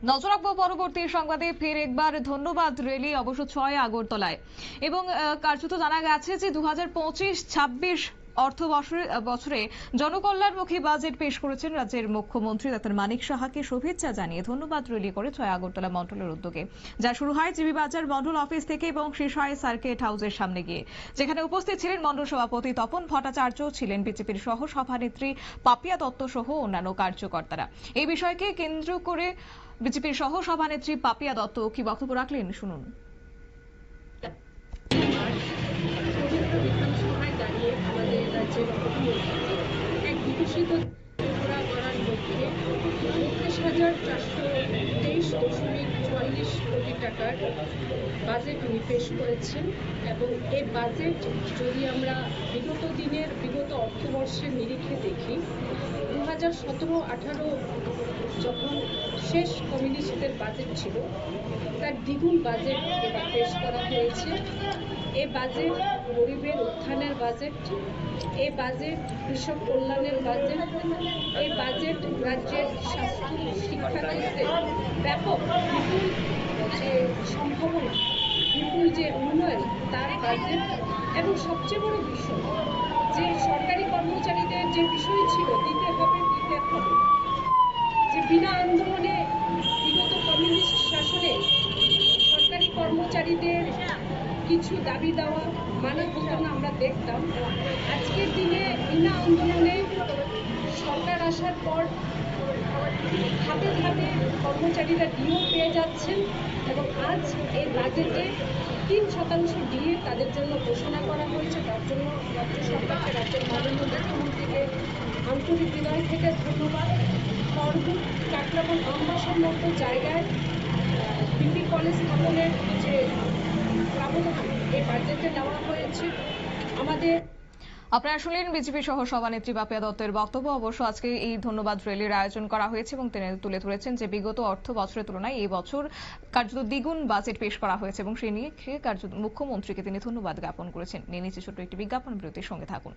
নজর রাখব পরবর্তী সংবাদে, ফের একবার ধন্যবাদ রেলি অবশ্য ছয় আগরতলায়। এবং কার্যত জানা গেছে যে দু হাজার পঁচিশ ছাব্বিশ অর্থ বছরে জনকল্যাণমুখী বাজেট পেশ করেছেন রাজ্যের মুখ্যমন্ত্রী ডক্টর মানিক সাহাকে শুভেচ্ছা জানিয়ে ধন্যবাদ রেলি করে ছয় আগরতলা মন্ডলের উদ্যোগে। যা শুরু হয় জিবি বাজার মন্ডল অফিস থেকে এবং শেষ হয় সার্কিট হাউসের সামনে গিয়ে। যেখানে উপস্থিত ছিলেন মন্ডল সভাপতি তপন ভট্টাচার্য, ছিলেন বিজেপির সহ সভানেত্রী পাপিয়া দত্ত সহ অন্যান্য কার্যকর্তারা। এই বিষয়কে কেন্দ্র করে বিজেপির সহ সভানেত্রী পাপিয়া দত্ত কি বক্তব্য রাখলেন? শুনুন। বিকশিত ত্রিপুরা করার লক্ষ্যে বত্রিশ হাজার চারশো তেইশ দশমিক চুয়াল্লিশ কোটি টাকার বাজেট উনি পেশ করেছেন এবং এই বাজেট যদি আমরা বিগত দিনের, বিগত অর্থবর্ষের নিরিখে দেখি দু হাজার সতেরো আঠারো যখন শেষ কমিউনিস্টদের বাজেট ছিল, তার দ্বিগুণ বাজেট এবার পেশ করা হয়েছে। এ বাজেট গরিবের উত্থানের বাজেট এ বাজেট কৃষক কল্যাণের বাজেট এই বাজেট রাজ্যের স্বাস্থ্য শিক্ষা ক্ষেত্রে ব্যাপক বিপুল যে সম্ভাবনা, বিপুল যে উন্নয়ন, তার বাজেট এবং সবচেয়ে বড় বিষয়, যে সরকারি কর্মচারীদের যে বিষয় ছিল, দিতে হবে যে বিনা আন্দোলনে বিগত কমিউনিস্ট শাসনে সরকারি কর্মচারীদের কিছু দাবি দেওয়া মানা না আমরা দেখতাম। আজকের দিনে বিনা আন্দোলনে সরকার আসার পর ধাপে ধাপে কর্মচারীরা ডিও পেয়ে যাচ্ছেন এবং আজ এই বাজেটে তিন শতাংশ ডিএ তাদের জন্য ঘোষণা করা হয়েছে। তার জন্য রাজ্য সরকারকে রাজ্যের মাননীয় মুখ্যমন্ত্রীকে আন্তরিক হৃদয় থেকে ধন্যবাদ। করবুক কাকরাবন আমবাসার মতো জায়গায় বিপি কলেজ স্থাপনের যে আপনারা শুনলেন বিজেপি সহ সভানেত্রী বাপিয়া দত্তের বক্তব্য। অবশ্য আজকে এই ধন্যবাদ র্যালির আয়োজন করা হয়েছে এবং তিনি তুলে ধরেছেন যে বিগত অর্থ বছরের তুলনায় এই বছর কার্যত দ্বিগুণ বাজেট পেশ করা হয়েছে এবং সেই নিয়ে কার্যত মুখ্যমন্ত্রীকে তিনি ধন্যবাদ জ্ঞাপন করেছেন। নিয়ে নিচে ছোট্ট একটি বিজ্ঞাপন, বিরতির সঙ্গে থাকুন।